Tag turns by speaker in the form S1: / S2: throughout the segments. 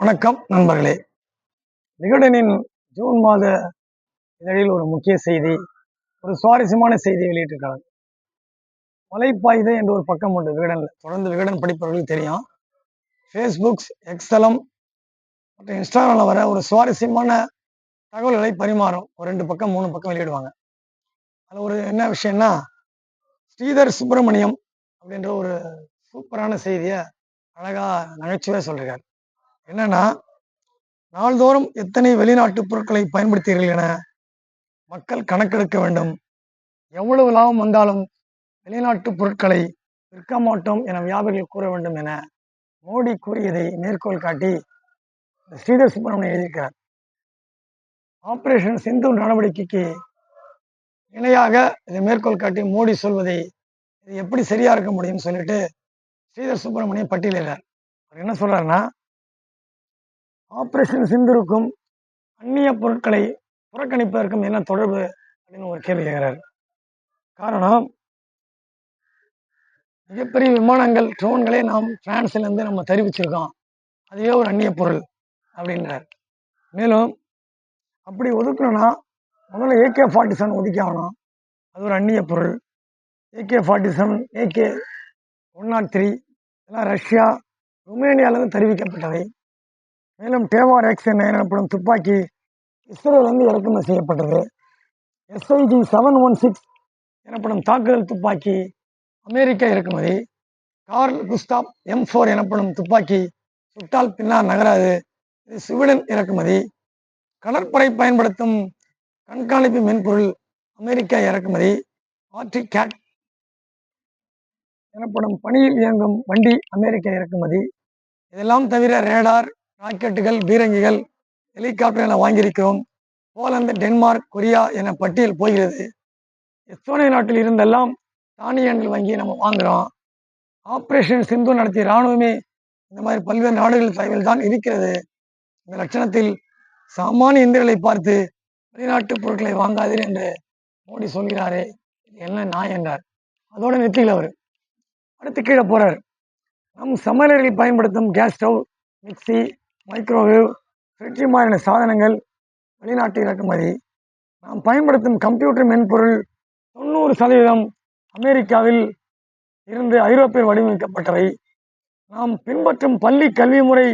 S1: வணக்கம் நண்பர்களே. விகடனின் ஜூன் மாத இதழில் ஒரு முக்கிய செய்தி ஒரு சுவாரஸ்யமான செய்தி வெளியிட்டிருக்காங்க மலைப்பாய்தை என்ற ஒரு பக்கம் உண்டு விகடனில். தொடர்ந்து விகடன் படிப்பவர்களுக்கு தெரியும். ஃபேஸ்புக்ஸ் எக்ஸ்தலம் மற்றும் இன்ஸ்டாகிராமில் வர ஒரு சுவாரஸ்யமான தகவல்களை பரிமாறும். ஒரு ரெண்டு பக்கம் மூணு பக்கம் வெளியிடுவாங்க. அதில் ஒரு என்ன விஷயம்னா ஸ்ரீதர் சுப்பிரமணியம் அப்படின்ற ஒரு சூப்பரான செய்தியை அழகா நகைச்சுவையாக சொல்கிறார் என்னன்னா நாள்தோறும் எத்தனை வெளிநாட்டு பொருட்களை பயன்படுத்தீர்கள் என மக்கள் கணக்கெடுக்க வேண்டும். எவ்வளவு லாபம் வந்தாலும் வெளிநாட்டு பொருட்களை விற்க மாட்டோம் என வியாபாரிகள் கூற வேண்டும் என மோடி கூறியதை மேற்கோள் காட்டி ஸ்ரீதர் சுப்பிரமணியம் எழுதியிருக்கிறார். ஆபரேஷன் சிந்து நடவடிக்கைக்கு இணையாக இதை மேற்கோள் காட்டி மோடி சொல்வதை இது எப்படி சரியா இருக்க முடியும்னு சொல்லிட்டு ஸ்ரீதர் சுப்பிரமணியம் பட்டியலிடுறார். அவர் என்ன சொல்றாருன்னா ஆப்ரேஷன் சிந்துருக்கும் அந்நிய பொருட்களை புறக்கணிப்பதற்கும் என்ன தொடர்பு அப்படின்னு ஒரு கேள்வி கேட்கிறார். காரணம் மிகப்பெரிய விமானங்கள் ட்ரோன்களே நாம் பிரான்ஸ்லேருந்து நம்ம தெரிவிச்சிருக்கோம். அதுவே ஒரு அந்நிய பொருள் அப்படின்றார். மேலும் அப்படி ஒதுக்கணும்னா முதல்ல ஏகே ஃபார்ட்டி செவன் ஒதுக்கி ஆகணும் அது ஒரு அந்நிய பொருள். AK forty seven AK one naught three இதெல்லாம் ரஷ்யா ருமேனியாவிலேருந்து தெரிவிக்கப்பட்டவை. மேலும் டேவார் எக்ஸ் எனப்படும் துப்பாக்கி இஸ்ரேலிருந்து இறக்குமதி செய்யப்பட்டது. எஸ்ஐஜி செவன் ஒன் சிக்ஸ் எனப்படும் தாக்குதல் துப்பாக்கி அமெரிக்கா இறக்குமதி. கார்ல் குஸ்டாப் எம் ஃபோர் எனப்படும் துப்பாக்கி சுட்டால் பின்னால் நகராது. இது சுவீடன் இறக்குமதி. கடற்படை பயன்படுத்தும் கண்காணிப்பு மென்பொருள் அமெரிக்கா இறக்குமதி. ஆர்டிக் கேட் எனப்படும் பணியில் இயங்கும் வண்டி அமெரிக்க இறக்குமதி. இதெல்லாம் தவிர ரேடார் ராக்கெட்டுகள் பீரங்கிகள் ஹெலிகாப்டர் என வாங்கியிருக்கிறோம். போலந்து டென்மார்க் கொரியா என பட்டியல் போகிறது. எஸ்தோனிய நாட்டில் இருந்தெல்லாம் தானியங்கள் வாங்கி நம்ம வாங்குகிறோம் ஆப்ரேஷன் சிந்து நடத்திய இராணுவமே இந்த மாதிரி பல்வேறு நாடுகள் தகவல் தான் இருக்கிறது. இந்த லட்சணத்தில் சாமானிய இந்தியர்களை பார்த்து வெளிநாட்டு பொருட்களை வாங்காதீர் என்று மோடி சொல்கிறாரே. என்ன நான் என்றார். அதோட நிறுத்திக்கல அவர். அடுத்து கீழே போறார். நம் சமையலறையில் பயன்படுத்தும் gas stove mixie microwave fridge மாதிரியான சாதனங்கள் வெளிநாட்டு இறக்குமதி. நாம் பயன்படுத்தும் கம்ப்யூட்டர் மென்பொருள் தொண்ணூறு சதவீதம் அமெரிக்காவில் இருந்து ஐரோப்பியர் வடிவமைக்கப்பட்டவை. நாம் பின்பற்றும் பள்ளி கல்வி முறை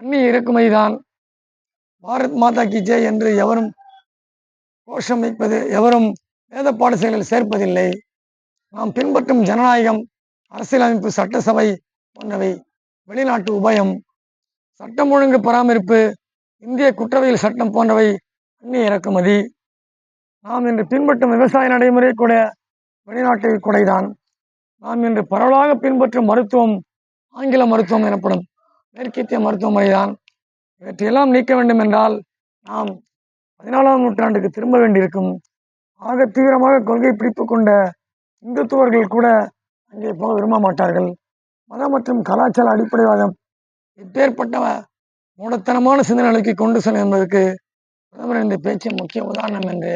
S1: அந்நிய இறக்குமதி தான். பாரத் மாதா கி ஜெய் என்று எவரும் கோஷம் வைப்பது எவரும் வேத பாடசாலைகளில் சேர்ப்பதில்லை. நாம் பின்பற்றும் ஜனநாயகம் அரசியலமைப்பு சட்டசபை போன்றவை. வெளிநாட்டு உபயம் சட்டம் ஒழுங்கு பராமரிப்பு இந்திய குற்றவியல் சட்டம் போன்றவை அந்நிய இறக்குமதி. நாம் இன்று பின்பற்றும் விவசாய நடைமுறை கூட வெளிநாட்டு கொடைதான். நாம் இன்று பரவலாக பின்பற்றும் மருத்துவம் ஆங்கில மருத்துவம் எனப்படும் மேற்கத்திய மருத்துவமுறைதான் இவற்றையெல்லாம் நீக்க வேண்டும் என்றால் நாம் பதினாலாம் நூற்றாண்டுக்கு திரும்ப வேண்டியிருக்கும். ஆக தீவிரமாக கொள்கை பிடிப்பு கொண்ட இந்துத்துவர்கள் கூட அங்கே போக விரும்ப மாட்டார்கள். மதம் மற்றும் கலாச்சார அடிப்படைவாதம் இப்பேற்பட்ட மூடத்தனமான சிந்தனைகளுக்கு கொண்டு செல்லும் என்பதற்கு பிரதமர் இந்த பேச்சு முக்கிய உதாரணம் என்று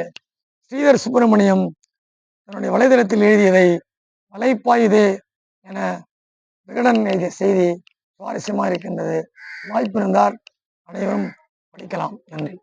S1: ஸ்ரீதர் சுப்பிரமணியம் தன்னுடைய வலைதளத்தில் எழுதியதை வலைப்பாயுதே என விகடன் எழுதிய செய்தி சுவாரஸ்யமாக இருக்கின்றது. வாய்ப்பு இருந்தார் அனைவரும் படிக்கலாம். நன்றி.